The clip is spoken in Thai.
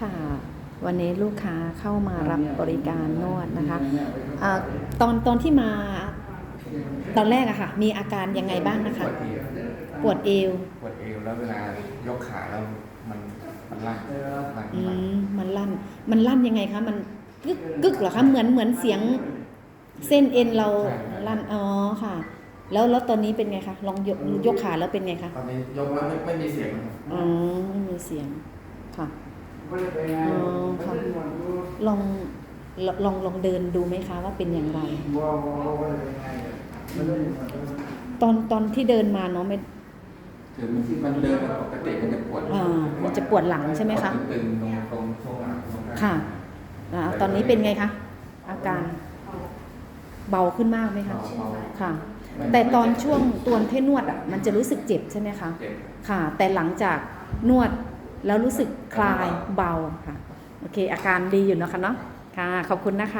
ค่ะ วันนี้ลูกค้าเข้ามารับบริการนวดนะคะอ่าตอนตอนที่มาตอนแรกอะค่ะ มีอาการยังไงบ้างนะคะ ปวดเอว ปวดเอวปวดเอวแล้วเวลายกขาแล้วมันมันลั่นลั่นอืไปมมันลั่น มันลั่นยังไงคะ มันกึกกึกเหรอคะ เหมือนเหมือนเสียงเส้นเอ็นเราลั่น อ๋อค่ะ แล้วแล้วตอนนี้เป็นไงคะ ลองยกยกขาแล้วเป็นไงคะ ตอนนี้ยกแล้วไม่ไม่มีเสียงนะครับอ๋อ ไม่มีเสียง ค่ะอ๋อค่ะ ลองลองลองลองเดินดูไหมคะว่าเป็นอย่างไร ตอนตอนที่เดินมาเนาะไม่คือมันมันเดินปกติมันจะปวดอ่ามันจะปวดหลังใช่ไหมคะตึงๆตรงตรงช่วงหลังตรงกลางค่ะอ่าตอนนี้เป็นไงคะอาการเบาขึ้นมากไหมคะเบาค่ะๆไม่แต่ตอนช่วงตัวที่นวดอะมันจะรู้สึกเจ็บใช่ไหมคะเจ็บค่ะ แต่หลังจากนวด แล้วรู้สึกคลายเบาค่ะ โอเค อาการดีอยู่นะคะเนาะค่ะ ขอบคุณนะคะ